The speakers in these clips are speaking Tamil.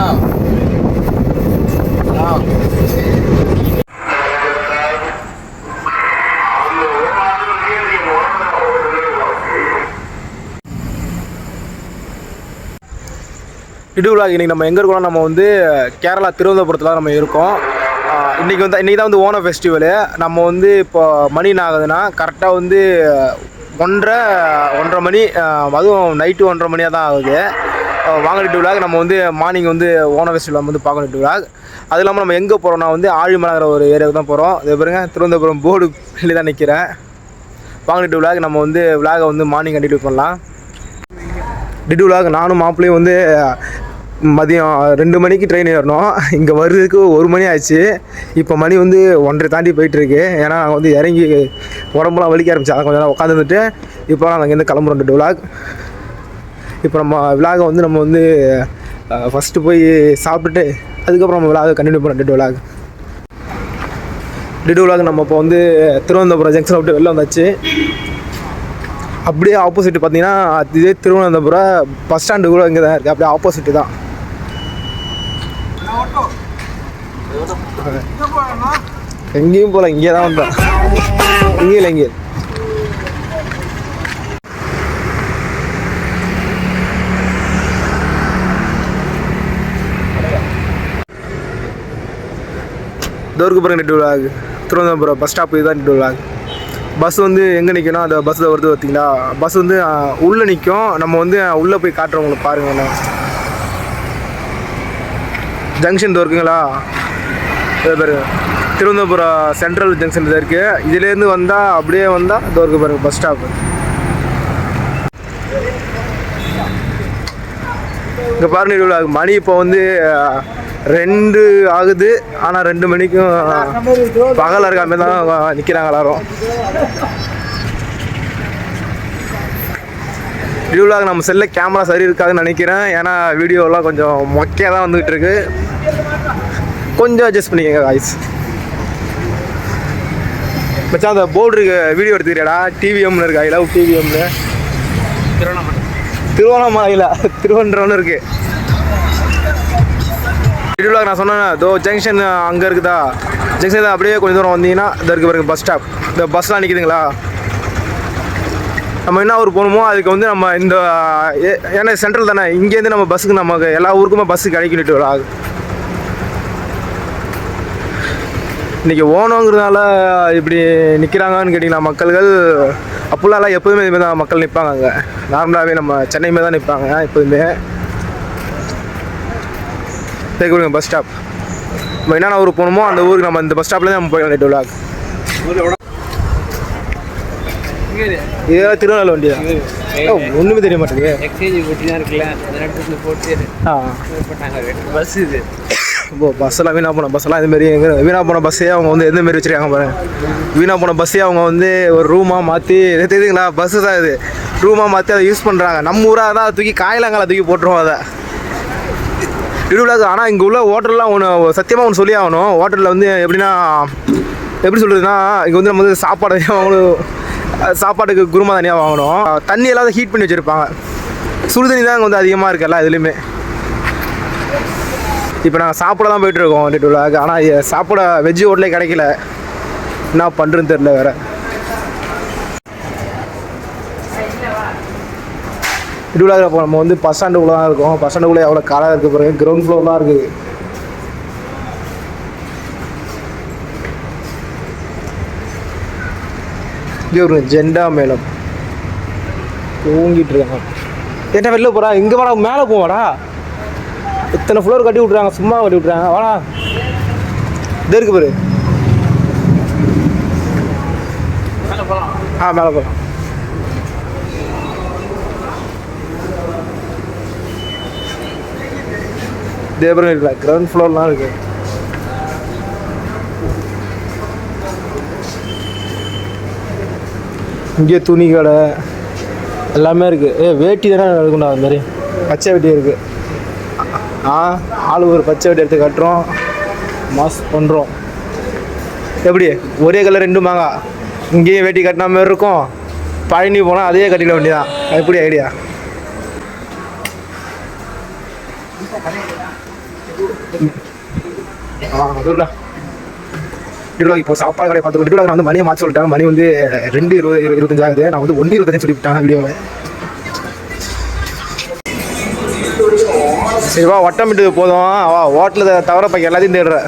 Now. Now. கட்டினா இன்றைக்கி நம்ம எங்கே இருக்கோம் நம்ம வந்து கேரளா திருவனந்தபுரத்தில் நம்ம இருக்கோம் இன்றைக்கி இன்னைக்கு வந்து இன்றைக்கி தான் வந்து ஓணம் ஃபெஸ்டிவலு நம்ம வந்து இப்போ மணி என்ன ஆகுதுன்னா கரெக்டாக வந்து ஒன்றரை ஒன்றரை மணி அதுவும் நைட்டு ஒன்றரை மணியாக தான் ஆகுது வாங்க இட்டு விழாக்கு நம்ம வந்து மார்னிங் வந்து ஓணம் ஃபெஸ்டிவல் வந்து பார்க்கணும் இட்டு விழாக் அது இல்லாமல் நம்ம எங்கே போகிறோம்னா வந்து ஆழிமலைங்கிற ஒரு ஏரியாவுக்கு தான் போகிறோம் இது பாருங்க திருவனந்தபுரம் போர்டு வெளியே தான் நிற்கிறேன் வாங்க இட்டு விழாக் நம்ம வந்து விழாகை வந்து மார்னிங் கண்டினியூ பண்ணலாம். டிடு விழாக் நானும் மாப்பிள்ளையும் வந்து மதியம் ரெண்டு மணிக்கு ட்ரெயின் ஏறணும். இங்கே வர்றதுக்கு ஒரு மணி ஆச்சு. இப்போ மணி வந்து ஒன்றரை தாண்டி போயிட்டுருக்கு ஏன்னா நாங்கள் வந்து இறங்கி உடம்புலாம் வலிக்க ஆரம்பிச்சு அதை கொஞ்சம் நேரம் உட்காந்துட்டு இப்போ நாங்கள் இங்கேருந்து கிளம்புறோம் டிடு விழாக் இப்போ நம்ம விழாகை வந்து நம்ம வந்து ஃபஸ்ட்டு போய் சாப்பிட்டுட்டு அதுக்கப்புறம் நம்ம விழாகை கண்டினியூ பண்ணோம் டிடு விழாக் டிடு விழாக் நம்ம இப்போ வந்து திருவனந்தபுரம் ஜங்ஷன் விட்டு வெளில வந்தாச்சு. அப்படியே ஆப்போசிட் பார்த்தீங்கன்னா இதே திருவனந்தபுரம் பஸ் ஸ்டாண்டு கூட இங்கே தான் இருக்குது அப்படியே ஆப்போசிட்டு தான். எங்கேயும் போகல இங்கே தான் வந்தோம் இங்கே இல்லை இங்கே தோருக்கு பாருங்க நெட்டு விழாக். திருவனந்தபுரம் பஸ் ஸ்டாப் இதுதான் நெட்டு விழாக். பஸ் வந்து எங்கே நிற்கணும் அந்த பஸ்ஸில் வருது பார்த்தீங்களா பஸ் வந்து உள்ளே நிற்கும் நம்ம வந்து உள்ளே போய் காட்டுறவங்களுக்கு பாருங்க என்ன. ஜங்ஷன் இருக்குங்களா இது பேர் திருவனந்தபுரம் சென்ட்ரல் ஜங்ஷன் இது இருக்குது இதுலேருந்து வந்தால் அப்படியே வந்தால் இது பாருங்க பஸ் ஸ்டாப் இங்கே பாருங்க இவ்வளோ மணி இப்போ வந்து ரெண்டு ஆகுது. ஆனால் ரெண்டு மணிக்கும் பகல் இருக்காம தான் நிற்கிறாங்க எல்லாரும். வீடியோவில் நம்ம செல்ல கேமரா சரி இருக்காதுன்னு நினைக்கிறேன். ஏன்னா வீடியோலாம் கொஞ்சம் மொக்கையாக தான் வந்துகிட்டு இருக்கு. கொஞ்சம் அட்ஜஸ்ட் பண்ணிக்கங்க காய்ஸ் மச்சான் அந்த போர்டு இருக்கு வீடியோ எடுத்துக்கிறியாடா? டிவிஎம்னு இருக்கு ஐ லவ் டிவிஎம்னு திருவண்ணாமலையில் திருவன்றம்னு இருக்கு. வீடியோவில் நான் சொன்னேன் தோ ஜங்ஷன் அங்கே இருக்குதா? ஜங்ஷன் அப்படியே கொஞ்சம் தூரம் வந்தீங்கன்னா இந்த இருக்கு பாருங்க பஸ் ஸ்டாப் இந்த பஸ்லாம் நிற்கிதுங்களா நம்ம என்ன ஊர் போகணுமோ அதுக்கு வந்து நம்ம இந்த ஏ- ஏன்னா சென்ட்ரல் தானே. இங்கேருந்து நம்ம பஸ்ஸுக்கு நமக்கு எல்லா ஊருக்குமே பஸ்ஸு கிடைக்கிட்டு வரும். இன்றைக்கி ஓனோங்கிறதுனால இப்படி நிற்கிறாங்கன்னு கேட்டிங்கன்னா மக்கள்கள்? அப்போல்லாம் எப்போதுமே இதுமாதிரி தான் மக்கள் நிற்பாங்க அங்கே. நார்மலாகவே நம்ம சென்னை தான் நிற்பாங்க எப்போதுமே. தேக்குங்க பஸ் ஸ்டாப் நம்ம என்னென்ன ஊருக்கு போகணுமோ அந்த ஊருக்கு நம்ம இந்த பஸ் ஸ்டாப்லேருந்து நம்ம போயிடலாம் நைட்டு விழாக் இதெல்லாம் திருநெல்வேலி வண்டியா? ஒன்றுமே தெரிய மாட்டேங்குது. எக்ஸ்சேஞ்ச் போட்டி தான் இருக்குல்ல போட்டு ஆ. பஸ் இது. இப்போ பஸ்ஸெல்லாம் வீணாக போன பஸ்ஸெல்லாம் இதுமாரி வீணாக போன பஸ்ஸே அவங்க வந்து எந்த மாரி வச்சுருக்காங்க பாருங்க வீணாக போன பஸ்ஸே அவங்க வந்து ஒரு ரூமாக மாற்றி தெரியுதுங்களா? பஸ்ஸு தான் இது. ரூமாக மாற்றி அதை யூஸ் பண்ணுறாங்க நம்ம ஊராக தான் தூக்கி காயலாங்கால தூக்கி போட்டுருவோம் அதை. இடுவிழாக்கு ஆனால் இங்கே உள்ள ஹோட்டல்லாம் ஒன்று சத்தியமாக ஒன்று சொல்லி ஆகணும். ஹோட்டலில் வந்து எப்படின்னா எப்படி சொல்கிறதுனா இங்கே வந்து நம்ம வந்து சாப்பாடு வாங்கணும். சாப்பாட்டுக்கு குருமா தனியாக வாங்கணும். தண்ணி எல்லாம் ஹீட் பண்ணி வச்சுருப்பாங்க. சுடுதண்ணி தான் இங்கே வந்து அதிகமாக இருக்குல்ல இதுலேயுமே. இப்போ நாங்கள் சாப்பிட தான் போயிட்டுருக்கோம் டிட்டுலாக்கு ஆனால் சாப்பிட வெஜ்ஜு ஹோட்டலே கிடைக்கல. என்ன பண்ணுறதுன்னு தெரில வேறு. டிட்டுலாக இப்போ நம்ம வந்து பஸ் ஸ்டாண்டுக்குள்ளே தான் இருக்கோம். பஸ் ஸ்டாண்டுக்குள்ளே எவ்வளோ காலாக இருக்குது பாருங்க. கிரவுண்ட் ஃப்ளோர்லாம் இருக்குது. இங்கே ஒரு ஜெண்டா மேளம். தூங்கிட்டு இருக்காங்க. என்ன வெளில போகிறா இங்கே வாடா மேலே போவாடா? இத்தனை ஃப்ளோர் கட்டி விட்றாங்க சும்மா கட்டி விட்றாங்க வாடா. இது இருக்கு பாரு. ஆ மேலே போகலாம் தேவரம் இல்லை கிரவுண்ட் ஃப்ளோர்லாம் இருக்கு. இங்கே துணி கடை எல்லாமே இருக்குது ஏ வேட்டி தானே இருக்குண்டா அது மாதிரி. பச்சை வேட்டி இருக்குது ஆ ஆளு ஒரு பச்சை வேட்டி எடுத்து கட்டுறோம். மாஸ் பண்ணுறோம் எப்படி? ஒரே கலர் ரெண்டு மாங்காய் இங்கேயும் வேட்டி கட்டின மாதிரி இருக்கும். பழனி போனால் அதே கட்டிட வேண்டியதான் எப்படி ஐடியா ஆ இப்போ சாப்பாடு கடையை பார்த்து இருபது நான் வந்து மணியை மாற்றி சொல்லிட்டேன். மணி வந்து ரெண்டு இருபது இரு- இருபத்தஞ்சு ஆகுது நான் வந்து ஒன்று இருபத்தஞ்சு சொல்லிவிட்டேன் வீடியோவை. சரிவா வட்டமிட்டு போதும். வா ஹோட்டலில் தவிர இப்போ எல்லாத்தையும் தேடுற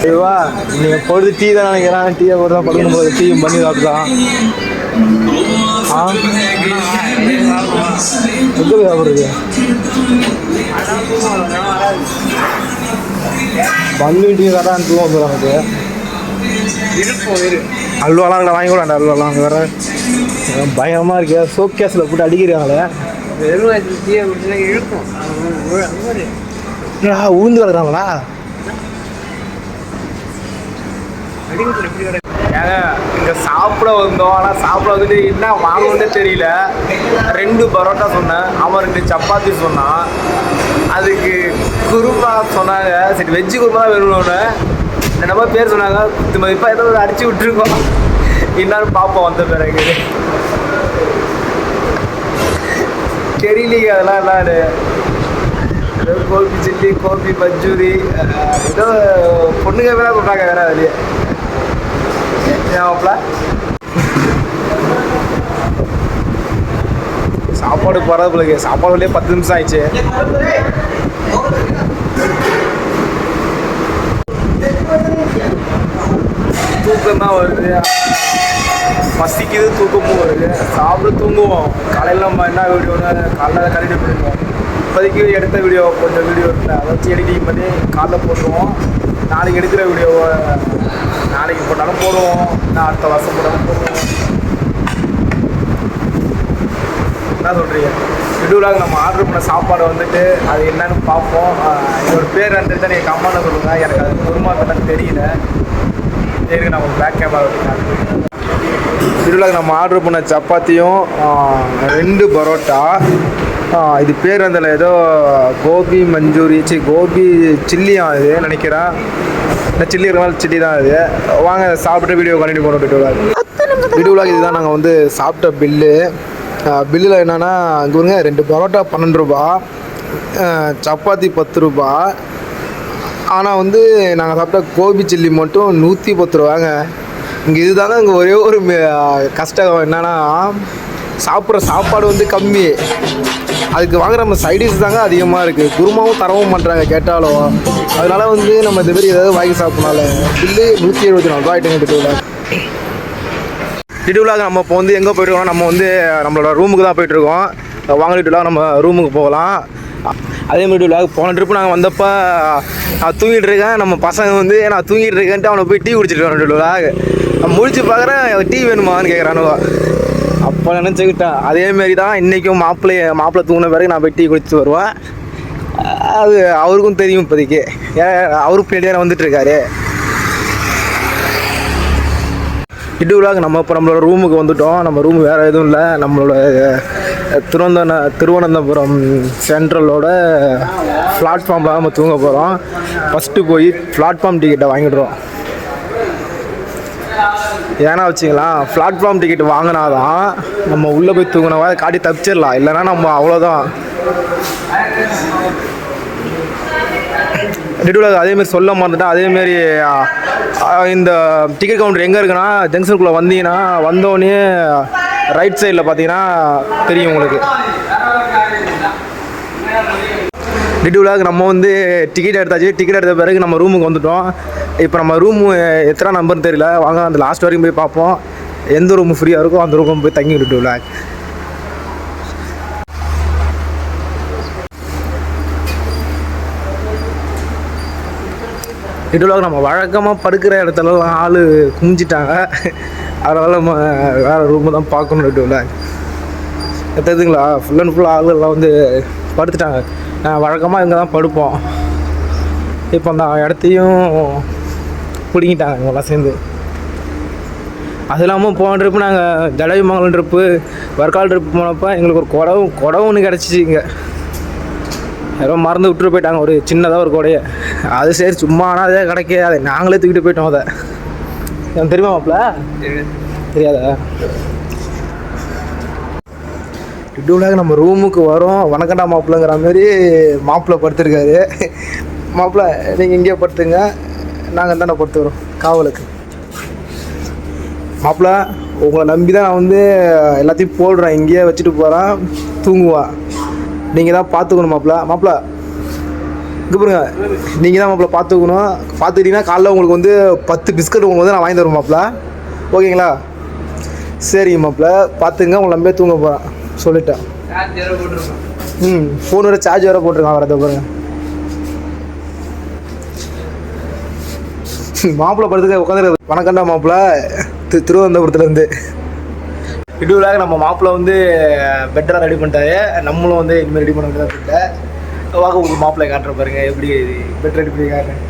சரிவா நீங்கள் பொழுது டீ தான் நினைக்கிறேன்? டீயை போட்டு தான் போது டீயும் பண்ணி சாப்பிட்டுதான். எங்கே சாப்பிட்றது? பந்து டீ கரெக்டாக எனக்கு இரு. அல்வாலாம் வாங்கி வேண்டாம் அல்வாலாம் அங்கே வேறு பயங்கரமாக இருக்கு. சோப் கேஸில் போட்டு அடிக்கிறாங்களே உளுந்து கிடக்குறாங்களா அடிக்கல எப்படி கிடக்கு ஏங்க இங்கே சாப்பிட வந்தோம் ஆனால் சாப்பிட வந்துட்டு என்ன வாங்கணும்னே தெரியல. ரெண்டு பரோட்டா சொன்னேன் அவன் ரெண்டு சப்பாத்தி சொன்னான். அதுக்கு குருமா சொன்னாங்க. சரி வெஜ்ஜு குருமா தான் வேணும்னு என்னமோ பேர் சொன்னாங்க. குத்து மதிப்பாக ஏதோ ஒரு அடிச்சு விட்டுருக்கோம். என்னன்னு பார்ப்போம் வந்த பிறகு. தெரியலைங்க அதெல்லாம் என்னன்னு. கோபி சில்லி கோபி மஞ்சூரி ஏதோ பொண்ணுங்க வேற சொல்கிறாங்க வேற அதுலேயே. ஏன்ப்பா சாப்பாடு போகிறது சாப்பாடு வரைய பத்து நிமிஷம் ஆயிடுச்சு. தூக்கம் தான் வருது. பசிக்குது தூக்கமும் வருது. சாப்பிட தூங்குவோம். காலையில் நம்ம என்ன வீடியோன்னு காலைல கரெக்டாக போயிருக்கோம் இப்போதைக்கு எடுத்த வீடியோ கொஞ்சம் வீடியோ இருக்குல்ல அதை வச்சு எடிட்டிங் பண்ணி காலைல போட்டுருவோம். நாளைக்கு எடுக்கிற வீடியோவை நாளைக்கு போட்டாலும் போடுவோம். நான் அடுத்த வருஷம் போட்டாலும் போடுவோம். என்ன சொல்கிறீங்க ஷெடியூலாக நம்ம ஆர்டர் பண்ண சாப்பாடு வந்துட்டு அது என்னன்னு பார்ப்போம். ஆஹ் பேர் வந்துட்டு நீங்கள் கம்மான்னு சொல்லுங்கள் எனக்கு அது குருமா என்னன்னு தெரியல. சரி நம்ம பேக் கேமரா ஷெடியூலாக நம்ம ஆர்டர் பண்ண சப்பாத்தியும் ரெண்டு பரோட்டா இது பேர் அந்த ஏதோ கோபி மஞ்சூரி சி கோபி சில்லியா இது நினைக்கிறேன். இந்த சில்லி இருக்கிறனால சில்லி தான் இது. வாங்க சாப்பிட்டு வீடியோ கண்டினியூ பண்ண வீடியோவில் வீடியோவில் இதுதான் நாங்கள் வந்து சாப்பிட்ட பில்லு. பில்லில் என்னென்னா இங்கே பாருங்க ரெண்டு பரோட்டா பன்னெண்டு ரூபா சப்பாத்தி பத்து ரூபா. ஆனால் வந்து நாங்கள் சாப்பிட்ட கோபி சில்லி மட்டும் நூற்றி பத்து ரூபாங்க. இங்கே இதுதாங்க இங்கே ஒரே ஒரு கஷ்டம் என்னன்னா சாப்பிட்ற சாப்பாடு வந்து கம்மி. அதுக்கு வாங்குற நம்ம சைடிஷ் தாங்க அதிகமாக இருக்குது குருமாவும் தரவும் பண்ணுறாங்க கேட்டாலும். அதனால் வந்து நம்ம இந்த மாதிரி ஏதாவது வாங்கி சாப்பிட்னால பில்லு நூற்றி எழுபத்தி நாலு ரூபா ஆகிட்டு டிட்டுவில் நம்ம இப்போ வந்து எங்கே போயிட்டுருக்கோம் நம்ம வந்து நம்மளோட ரூமுக்கு தான் போயிட்டுருக்கோம் வாங்க நம்ம ரூமுக்கு போகலாம். அதே மாதிரி டிட்டுவிலாக போன ட்ரிப்பு நாங்கள் வந்தப்போ நான் தூங்கிட்டு இருக்கேன். நம்ம பசங்க வந்து நான் தூங்கிட்டு இருக்கேன்ட்டு அவனை போய் டீ குடிச்சிட்டு வரேன் டிட்டுவிலாக நான் முழிச்சு பார்க்குறேன் டீ வேணுமான்னு கேட்குறானுவா இப்போ நினச்சிக்கிட்டேன். அதேமாரி தான் இன்றைக்கும் மாப்பிள்ளைய மாப்பிள்ளை தூங்கின பிறகு நான் போய் டீ வருவேன். அது அவருக்கும் தெரியும் இப்போதைக்கு. ஏன் அவரும் பின்னாடியே வந்துட்டுருக்காரு. இடுவிழாக்கு நம்ம இப்போ நம்மளோட ரூமுக்கு வந்துட்டோம். நம்ம ரூம் வேறு எதுவும் இல்லை. நம்மளோட திருவந்த திருவந்தன திருவனந்தபுரம் சென்ட்ரலோட பிளாட்ஃபார்மில் நம்ம தூங்க போகிறோம் ஃபஸ்ட்டு போய் பிளாட்ஃபார்ம் டிக்கெட்டை வாங்கிடுறோம். ஏன்னா வச்சுங்களா பிளாட்ஃபார்ம் டிக்கெட் வாங்கினா தான் நம்ம உள்ளே போய் தூங்கினவா காட்டி தப்பிச்சிடலாம். இல்லைன்னா நம்ம அவ்வளோதான் நெடுவில் அதேமாரி சொல்ல மறந்துட்டேன். அதேமாரி இந்த டிக்கெட் கவுண்டர் எங்கே இருக்குன்னா ஜங்ஷனுக்குள்ளே வந்தீங்கன்னா வந்தோடனே ரைட் சைடில் பார்த்தீங்கன்னா தெரியும் உங்களுக்கு. டிடியூலாக நம்ம வந்து டிக்கெட் எடுத்தாச்சு. டிக்கெட் எடுத்த பிறகு நம்ம ரூமுக்கு வந்துட்டோம். இப்போ நம்ம ரூமு எத்தனை நம்பர்னு தெரியல. வாங்க அந்த லாஸ்ட் வரைக்கும் போய் பார்ப்போம். எந்த ரூம் ஃப்ரீயாக இருக்கோ அந்த ரூமும் போய் தங்கி டிடியூலாக இடுவில் நம்ம வழக்கமாக படுக்கிற இடத்துலலாம் ஆள் குமிஞ்சிட்டாங்க. அதனால் நம்ம வேறு ரூமு தான் பார்க்கணும் இடுவில் எத்ததுங்களா ஃபுல் அண்ட் ஃபுல் ஆளுகள்லாம் வந்து படுத்துட்டாங்க. வழக்கமாக இங்கே தான் படுப்போம். இப்போ அந்த இடத்தையும் பிடிங்கிட்டாங்க இவங்கெல்லாம் சேர்ந்து. அது இல்லாமல் போன ட்ரிப்பு நாங்கள் ஜடவிமங்கலம் ட்ரிப்பு வர்க்கால் ட்ரிப்பு போனப்போ எங்களுக்கு ஒரு குடம் குடம் ஒன்று கிடச்சிச்சு இங்கே. யாரோ மறந்து விட்டுட்டு போயிட்டாங்க ஒரு சின்னதாக ஒரு கூடைய. அது சரி சும்மா ஆனால் அதே கிடைக்க அதை நாங்களே தூக்கிட்டு போயிட்டோம் அதை. தெரியுமா மாப்பிள்ள? தெரியாதா? இப்படி நம்ம ரூமுக்கு வரோம். வணக்கண்டா மாப்பிள்ளைங்கிற மாதிரி மாப்பிள்ளை படுத்திருக்காரு. மாப்பிள்ளை நீங்கள் இங்கேயே படுத்துங்க. நாங்கள் தானே படுத்துக்கிறோம் காவலுக்கு. மாப்பிள்ளை உங்களை நம்பி தான் நான் வந்து எல்லாத்தையும் போடுறேன். இங்கேயே வச்சுட்டு போகிறேன் தூங்குவான் நீங்கள் தான் பார்த்துக்கணும் மாப்பிள்ளை. மாப்பிள்ளை இங்கே பாருங்க. நீங்கள் தான் மாப்பிள்ளை பார்த்துக்கணும். பார்த்துக்கிட்டிங்கன்னா காலைல உங்களுக்கு வந்து பத்து பிஸ்கட் உங்களுக்கு வந்து நான் வாங்கி தருவேன் மாப்பிள்ளை. ஓகேங்களா? சரிங்க மாப்பிள்ளை பார்த்துங்க. உங்களை நம்பியே தூங்க போகிறேன் சொல்லிட்டேன். வேற ம் ஃபோன் வர சார்ஜ் வேறு போட்டிருக்கான் வரத பாருங்க. மாப்பிள்ளை படத்துக்கு உட்காந்துருக்க வணக்கம்டா மாப்பிள்ளை. திரு திருவனந்தபுரத்துலேருந்து. இடுவிலாக நம்ம மாப்பிள்ளை வந்து பெட்டராக ரெடி பண்ணிட்டாரு. நம்மளும் வந்து இனிமேல் ரெடி பண்ண வேண்டியதாக வாங்க உங்களுக்கு மாப்பிள்ளை காட்டுற பாருங்க. எப்படி பெட்டர் ரெடி பண்ணி காட்டுறேன்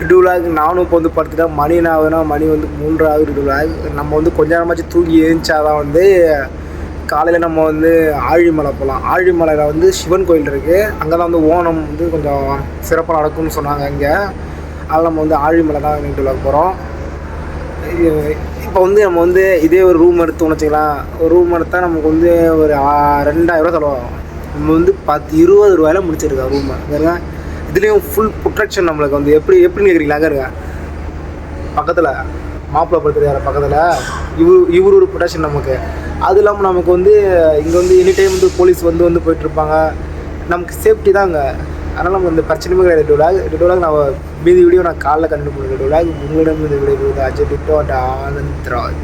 விலாக் நானும் இப்போ வந்து படுத்துட்டேன். மணி என்ன ஆகுதுன்னா மணி வந்து மூன்று ஆகுது நம்ம வந்து கொஞ்ச நேரமாச்சு தூங்கி எழுந்தாதான் வந்து காலையில் நம்ம வந்து ஆழிமலை போகலாம் ஆழிமலையில் வந்து சிவன் கோயில் இருக்குது அங்கே தான் வந்து ஓணம் வந்து கொஞ்சம் சிறப்பாக நடக்கும்னு சொன்னாங்க இங்கே அதில் நம்ம வந்து ஆழிமலை தான் நின்று போகிறோம் இப்போ வந்து நம்ம வந்து இதே ஒரு ரூம் எடுத்தோம்னு வச்சுக்கலாம். ஒரு ரூம் எடுத்தால் நமக்கு வந்து ஒரு ஆ- ரெண்டாயிரம் ரூபா செலவாகும். நம்ம வந்து பத்து இருபது ரூபாயில் முடிச்சிருக்கோம் ரூமை பாருங்க இதுலேயும் ஃபுல் ப்ரொட்டக்ஷன் நம்மளுக்கு வந்து எப்படி எப்படின்னு கேட்குறீங்களா அங்கே இருங்க. பக்கத்தில். மாப்பிள்ளை படுத்துருக்காரு பக்கத்தில். இவரு இவர் ஒரு ப்ரொடக்ஷன் நமக்கு. அது இல்லாமல் நமக்கு வந்து இங்கே வந்து எனி டைம் வந்து போலீஸ் வந்து வந்து போயிட்டுருப்பாங்க. நமக்கு சேஃப்டி தாங்க அதனால் நம்ம இந்த பிரச்சனையுமே கிடையாது டோலாக் டோலாக் நான் மீதி வீடியோ நான் காலைல கண்டு பண்ணுறேன் டோலாக் உங்களிடம் இந்த video Ajay Tito and Anand Raj